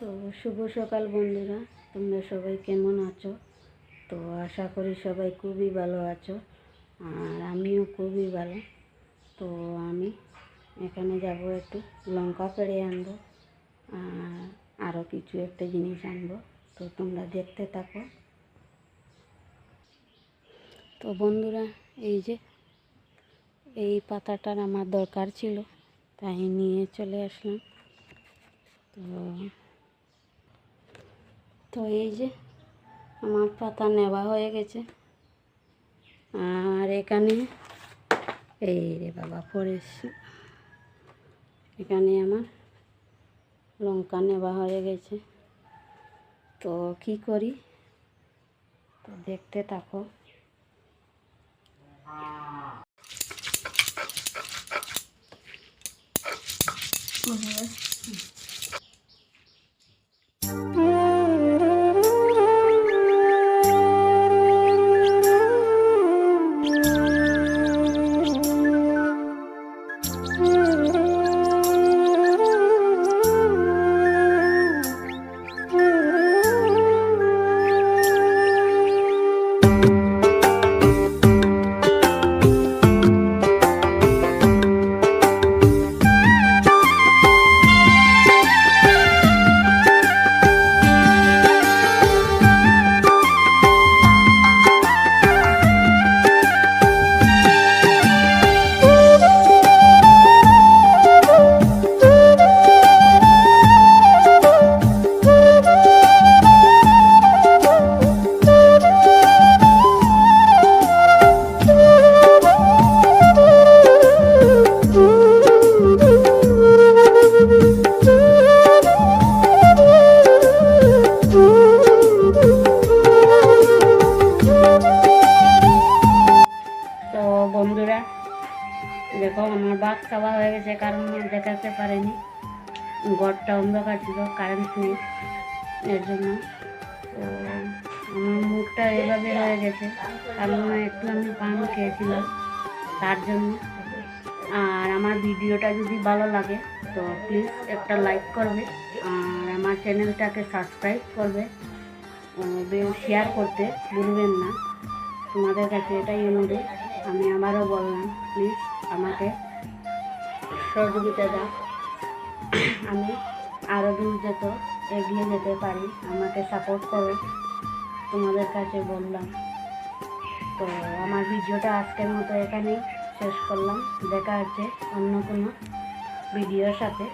তো শুভ সকাল বন্ধুরা, তোমরা সবাই কেমন আছো? তো আশা করি সবাই খুবই ভালো আছো, আর আমিও খুবই ভালো। তো আমি এখানে যাব একটু লঙ্কা পেড়ে আনব, আর আরও কিছু একটা জিনিস আনব। তো তোমরা দেখতে থাকো। তো বন্ধুরা, এই যে, এই পাতাটার আমার দরকার ছিল, তাই নিয়ে চলে আসলাম। তো তো এই যে আমার পাতা নেওয়া হয়ে গেছে। আর এখানে এই রে বাবা পড়েছি এখানে আমার লঙ্কা নেওয়া হয়ে গেছে। তো কি করি? তো দেখতে থাকো। তো দেখো, আমার ভাত খাওয়া হয়ে গেছে, কারণ দেখাতে পারিনি। ঘরটা অন্ধকার ছিল কারেন্ট নেই, এর জন্য। তো আমার মুখটা এভাবে হয়ে গেছে কারণ একটু আমি পান খেয়েছিলাম, তার জন্য। আর আমার ভিডিওটা যদি ভালো লাগে, তো প্লিজ একটা লাইক করবে, আর আমার চ্যানেলটাকে সাবস্ক্রাইব করবে শেয়ার করতে ভুলবেন না। তোমাদের কাছে এটাই অনুরোধ, আমি আবারও বললাম প্লিজ আমাকে সহযোগিতা দাও। আমি আরও দূর যেত এগিয়ে যেতে পারি, আমাকে সাপোর্ট করো। তোমাদের কাছে বললাম। তো আমার ভিডিওটা আজকের মতো এখানেই শেষ করলাম। দেখা হচ্ছে অন্য কোনো ভিডিওর সাথে।